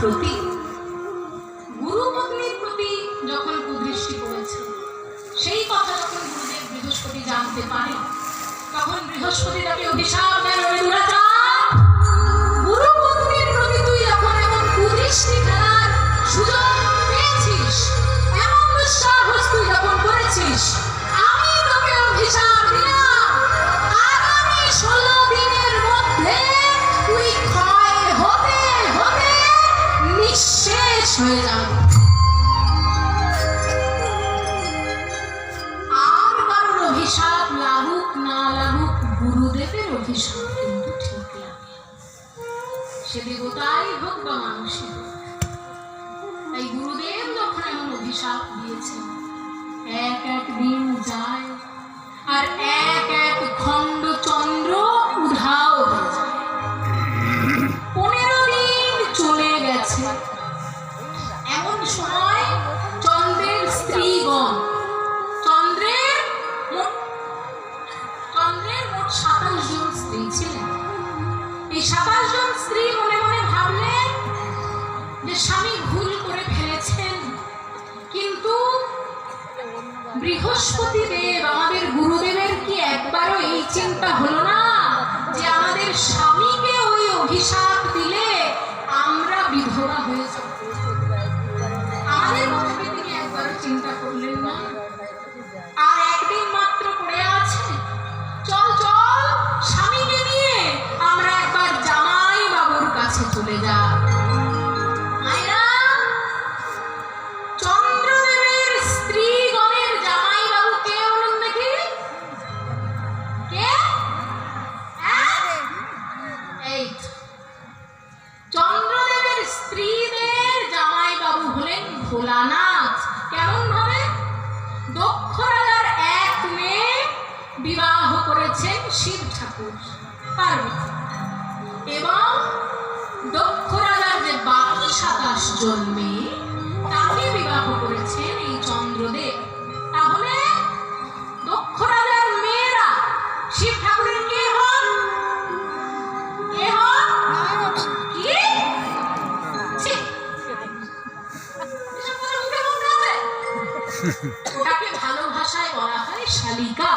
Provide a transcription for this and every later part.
প্রতি, গুরু পত্নীর প্রতি যখন কুদৃষ্টি করেছে, সেই কথা যখন গুরুদেব বৃহস্পতি জানতে পারে তখন বৃহস্পতি তাকে অভিশাপ Thank you. ভোলানাথ, কেমন ভাবে? দক্ষ রাজার এক মেয়ে বিবাহ করেছেন শিব ঠাকুর, পার্বতী। এবং দক্ষ রাজার যে বাকি সাতাশ জন মেয়ে, তাকে বিবাহ করেছেন এই চন্দ্রদেব। ভাষায় বলা হয় শালিকা।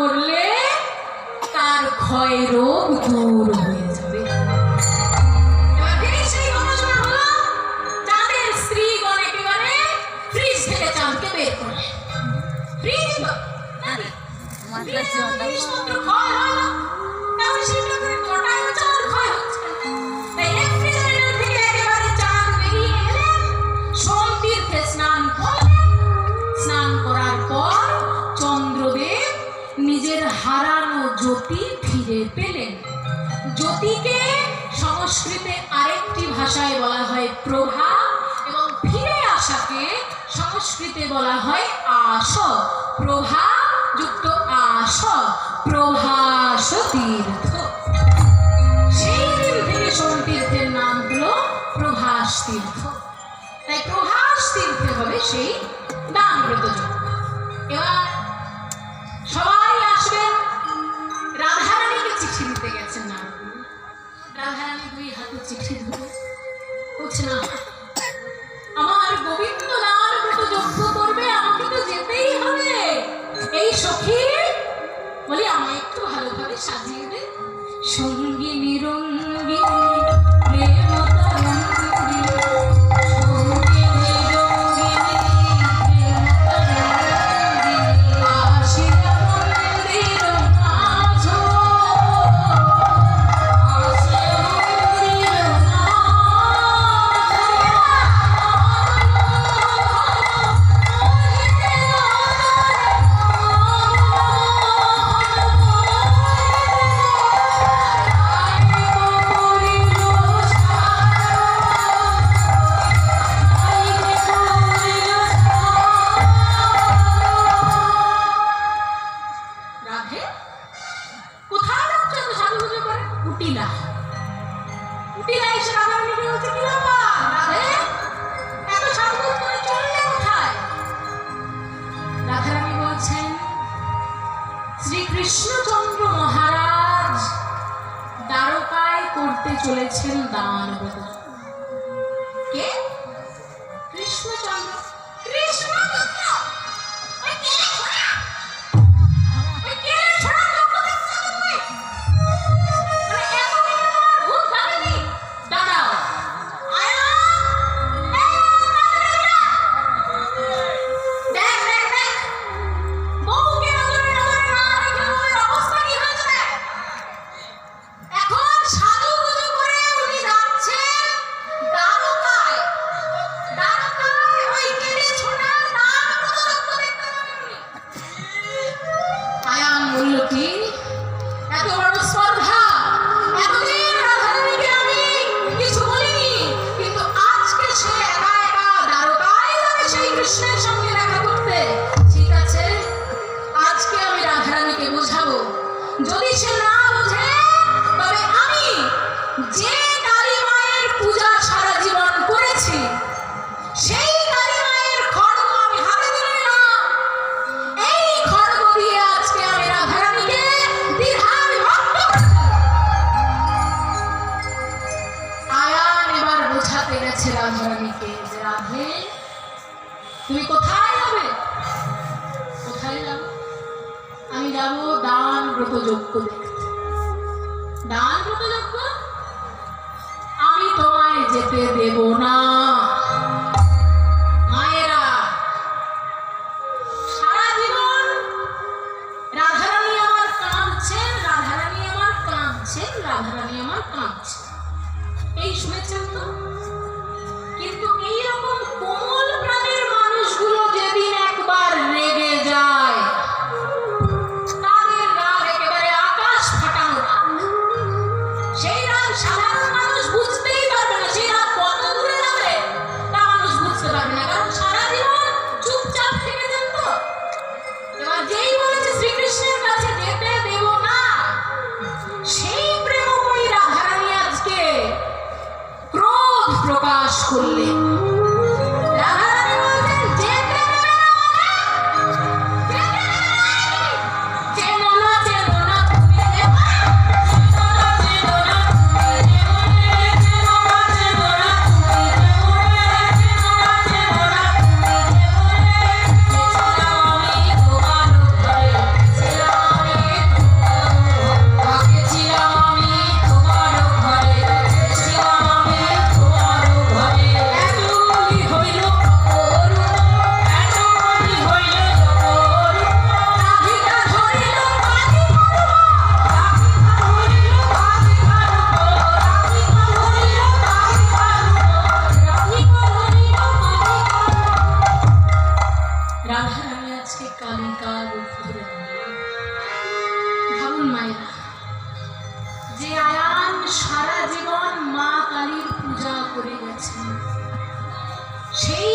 করলে তার ক্ষয় রোগ দূর হয়ে হারানো জ্যোতি ফিরে পেলেন। জ্যোতিকে সংস্কৃতে আরেকটি ভাষায় বলা হয় প্রভা এবং ফিরে আসাকে সংস্কৃতে বলা হয় আস। প্রভা যুক্ত আস প্রভাস তীর্থ সেই ভীষণ তীর্থের নাম হলো প্রভাস তীর্থ তাই প্রভাস তীর্থে হবে সেই দান ব্রত এবার চিঠি আমার গোবিন্দলাল করবে, আমাকে তো যেতেই হবে। এই সখী, বলে আমায় একটু ভালোভাবে সাজিয়ে কৃষ্ণচন্দ্র মহারাজ দ্বারকায় করতে চলেছেন দান দেব না করে গেছেন সেই